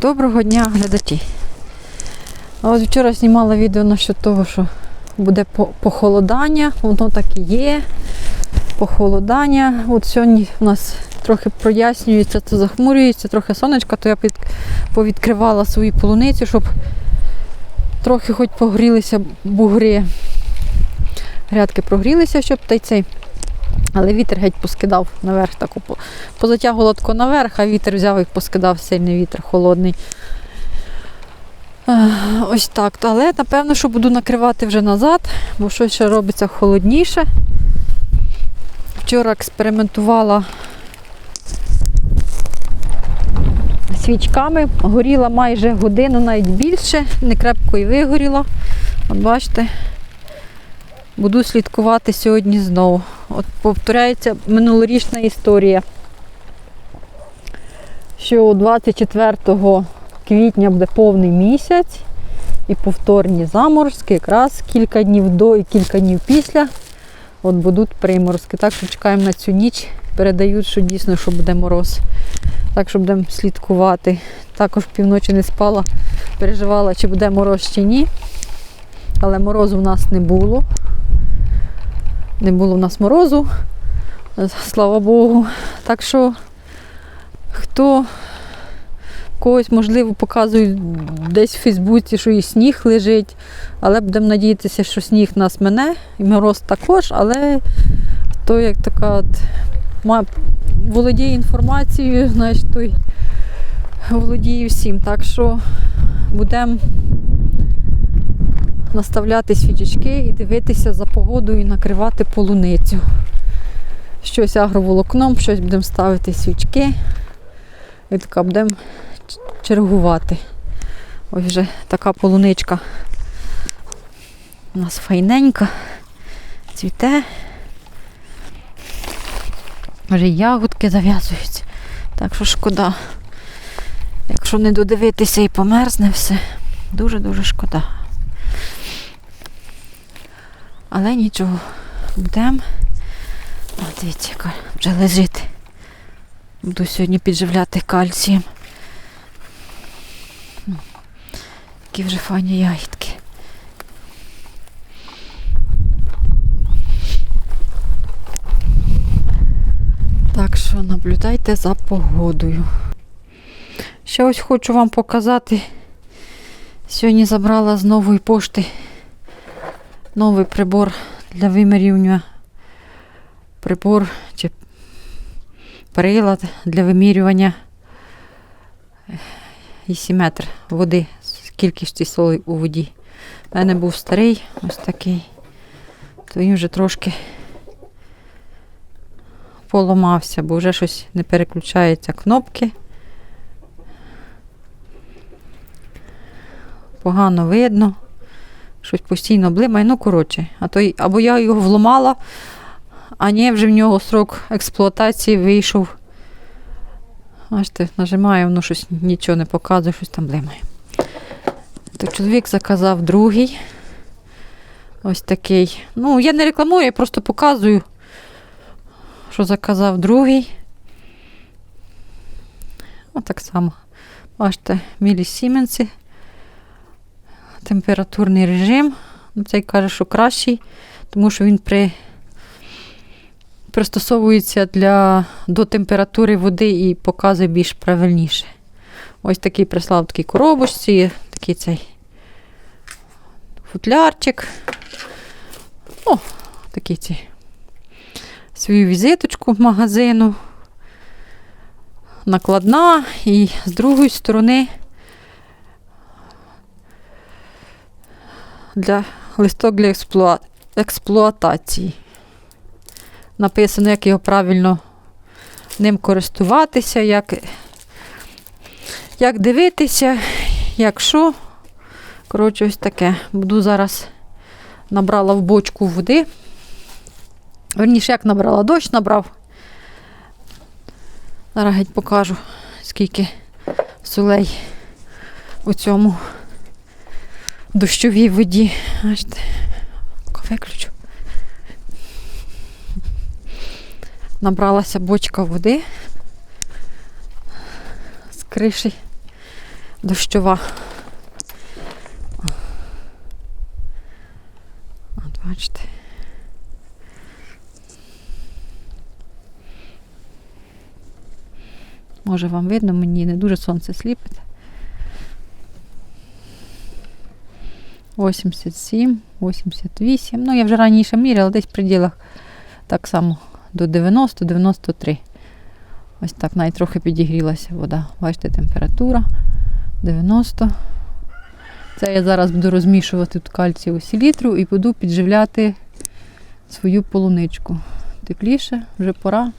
Доброго дня, глядачі. От вчора знімала відео насчет того, що буде похолодання, воно так і є. Похолодання. От сьогодні у нас трохи прояснюється, то захмурюється, трохи сонечка, то я під, повідкривала свої полуниці, щоб трохи хоч погрілися бугри. Грядки прогрілися, щоб та й цей. Але вітер геть поскидав наверх таку по- позатягувало тако наверх, а вітер взяв і поскидав сильний вітер холодний. Ось так. Але напевно, що буду накривати вже назад, бо щось ще робиться холодніше. Вчора експериментувала свічками, горіла майже годину, навіть більше, не крепко і вигоріла. От бачите, буду слідкувати сьогодні знову. От повторяється минулорічна історія, що 24 квітня буде повний місяць і повторні заморозки, якраз кілька днів до і кілька днів після от будуть приморозки. Так що чекаємо на цю ніч. Передають, що дійсно що буде мороз. Так що будемо слідкувати. Також півночі не спала, переживала, чи буде мороз чи ні. Але морозу в нас не було. Не було в нас морозу, слава Богу. Так що хто когось, можливо, показують десь в Фейсбуці, що і сніг лежить, але будемо надіятися, що сніг нас мене, і мороз також, але хто як така от, володіє інформацією, значить той володіє всім. Так що будемо наставляти свічечки і дивитися за погодою і накривати полуницю. Щось агроволокном, щось будемо ставити свічки. І така будемо чергувати. Ось вже така полуничка у нас файненька, цвіте. Вже ягодки зав'язуються. Так що шкода. Якщо не додивитися і померзне все, дуже-дуже шкода. Але нічого, будемо. О, Дивіться, яка вже лежить. Буду сьогодні підживляти кальцієм. Ну, Які вже файні ягідки. Так що наблюдайте за погодою. Ще ось хочу вам показати. Сьогодні забрала з нової пошти новий прибор для вимірювання. Прибор чи прилад для вимірювання ісіметр води, кількості солі у воді. У мене був старий, ось такий, то він вже трошки поламався, бо вже щось не переключаються кнопки. Погано видно, щось постійно блимає, ну коротше, а то або я його вломала, а ні, вже в нього срок експлуатації вийшов. Бачите, нажимаю, воно щось нічого не показує, щось там блимає. То чоловік заказав другий. Ось такий. Ну, я не рекламую, я просто показую, що заказав другий. Отак само. Бачите, мілі сіменці. Температурний режим. Ну, Цей каже, що кращий, тому що він при пристосовується для, до температури води і показує більш правильніше. Ось такий прислав такій коробочці, такий цей футлярчик. О, такий цей. Свою візиточку в магазину. Накладна і з другої сторони для листок для експлуа... експлуатації написано, як його правильно ним користуватися, як, як дивитися, як що. Коротше, ось таке. Буду зараз набрала в бочку води. Верніше, як набрала дощ, набрав. Зараз геть покажу, скільки солей у цьому дощовій воді. Бачите, виключу. Набралася бочка води з криші дощова. От бачите. Може вам видно, мені не дуже сонце сліпить. 87, 88. Ну, я вже раніше міряла, десь в пределах так само до 90-93. Ось так, навіть трохи підігрілася вода. Бачите, температура 90. Це я зараз буду розмішувати тут кальцієву селітру і буду підживляти свою полуничку. Тепліше, вже пора.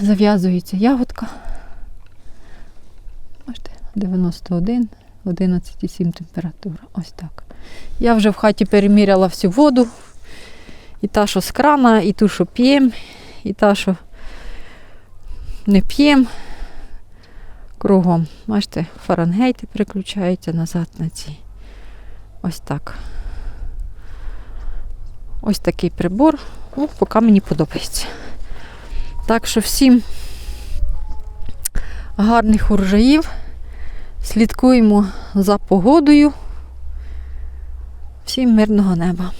Зав'язується ягодка. Бачите, 91, 11,7 температура. Ось так. Я вже в хаті переміряла всю воду. І та, що з крана, і ту, що п'ємо, і та, що не п'ємо. Кругом. Бачите, фаренгейти переключаються назад на ці. Ось так. Ось такий прибор. Ну, поки мені подобається. Так що всім гарних урожаїв. Слідкуємо за погодою. Всім мирного неба.